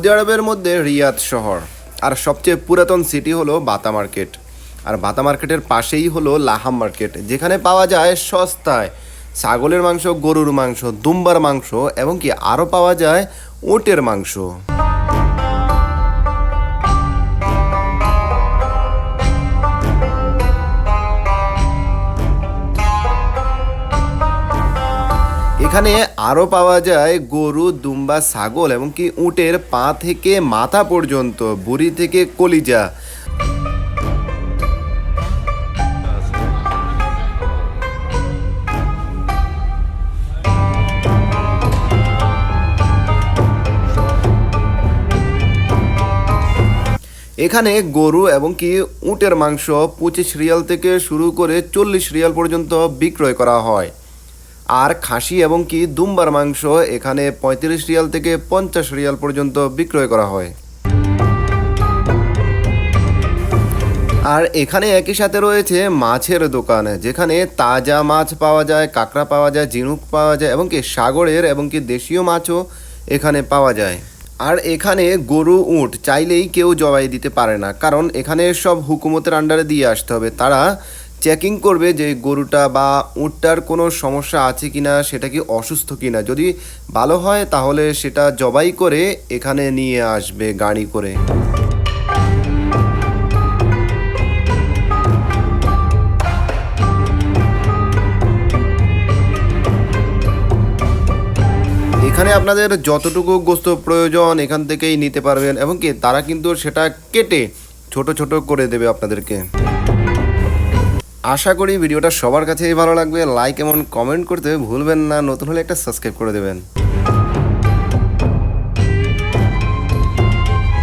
Saudi আরবের মধ্যে রিয়াদ শহর। আর সবচেয়ে পুরাতন সিটি হলো বাতা মার্কেট। আর বাতা মার্কেটের পাশেই হলো লাহাম মার্কেট, যেখানে পাওয়া যায় সস্তায় ছাগলের মাংস, গরুর মাংস, দুম্বার মাংস, এবং কি আরও পাওয়া যায় ওটের মাংস। এখানে আরও পাওয়া যায় গরু, দুম্বা, ছাগল এবং কি উটের পা থেকে মাথা পর্যন্ত, বুড়ি থেকে কলিজা। এখানে গরু এবং কি উটের মাংস পঁচিশ রিয়াল থেকে শুরু করে চল্লিশ রিয়াল পর্যন্ত বিক্রয় করা হয়। আর খাসি এবং কি দুম্বার মাংস এখানে পঁয়ত্রিশ রিয়াল থেকে পঞ্চাশ রিয়াল পর্যন্ত বিক্রয় করা হয়। আর এখানে একই সাথে রয়েছে মাছের দোকান, যেখানে তাজা মাছ পাওয়া যায়, কাঁকড়া পাওয়া যায়, ঝিনুক পাওয়া যায় এবং কি সাগরের এবং কি দেশীয় মাছও এখানে পাওয়া যায়। আর এখানে গরু উট চাইলেই কেউ জবাই দিতে পারে না, কারণ এখানে সব হুকুমতের আন্ডারে দিয়ে আসতে হবে। তারা চেকিং করবে যে গরুটা বা উঁটটার কোনো সমস্যা আছে কিনা, সেটা কি অসুস্থ কি না যদি ভালো হয়, তাহলে সেটা জবাই করে এখানে নিয়ে আসবে গাড়ি করে। এখানে আপনাদের যতটুকু গোস্ত প্রয়োজন এখান থেকেই নিতে পারবেন, এবং কি তারা কিন্তু সেটা কেটে ছোট ছোট করে দেবে আপনাদেরকে। আশা করি ভিডিওটা সবার কাছেই ভালো লাগবে। লাইক এবং কমেন্ট করতে ভুলবেন না। নতুন হলে একটা সাবস্ক্রাইব করে দেবেন।